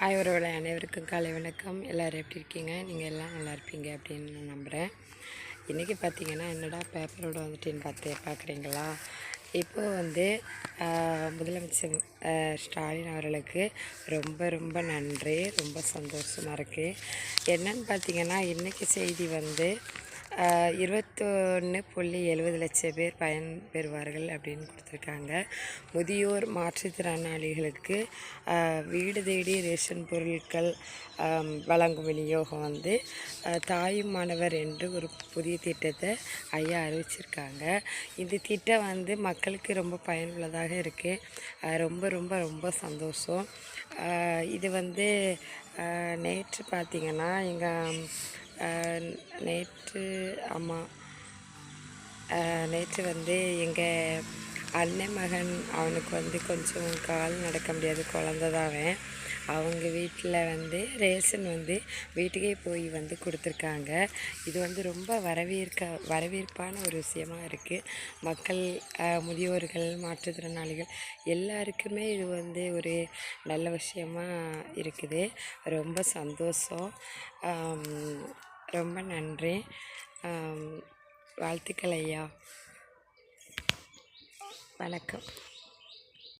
Hi உறவுகளை அனைவருக்கும் காலை வணக்கம். எல்லோரும் எப்படி இருக்கீங்க? நீங்கள் எல்லாம் நல்லா இருப்பீங்க அப்படின்னு நான் நம்புகிறேன் இன்றைக்கி பார்த்தீங்கன்னா என்னடா பேப்பரோட வந்துட்டுன்னு பார்த்து பார்க்குறீங்களா இப்போ வந்து முதலமைச்சர் ஸ்டாலின் அவர்களுக்கு ரொம்ப ரொம்ப நன்றி. ரொம்ப சந்தோஷமாக இருக்குது என்னன்னு பார்த்தீங்கன்னா இன்றைக்கி செய்தி வந்து இருபத்தொன்று புள்ளி எழுபது லட்சம் பேர் பயன் பெறுவார்கள் அப்படின்னு கொடுத்துருக்காங்க. முதியோர் மாற்றுத்திறனாளிகளுக்கு வீடு தேடி ரேஷன் பொருட்கள் வழங்கும் விநியோகம் வந்து தாயும் மாணவர் என்று ஒரு புதிய திட்டத்தை ஐயா அறிவிச்சிருக்காங்க. இந்த திட்டம் வந்து மக்களுக்கு ரொம்ப பயனுள்ளதாக இருக்குது ரொம்ப ரொம்ப ரொம்ப சந்தோஷம். இது வந்து நேற்று பார்த்திங்கன்னா எங்கள் நேற்று ஆமாம் நேற்று வந்து எங்கள் அண்ணன் மகன் அவனுக்கு வந்து கொஞ்சம் கால் நடக்க முடியாது குழந்த தான் அவன். அவங்க வீட்டில் வந்து ரேஷன் வந்து வீட்டுக்கே போய் வந்து கொடுத்துருக்காங்க. இது வந்து ரொம்ப வரவேற்க வரவேற்பான ஒரு விஷயமா இருக்குது மக்கள் முதியோர்கள் மாற்றுத்திறனாளிகள் எல்லாருக்குமே இது வந்து ஒரு நல்ல விஷயமா இருக்குது. ரொம்ப சந்தோஷம். ரொம்ப நன்றி. வாழ்த்துக்கள் ஐயா. வணக்கம்.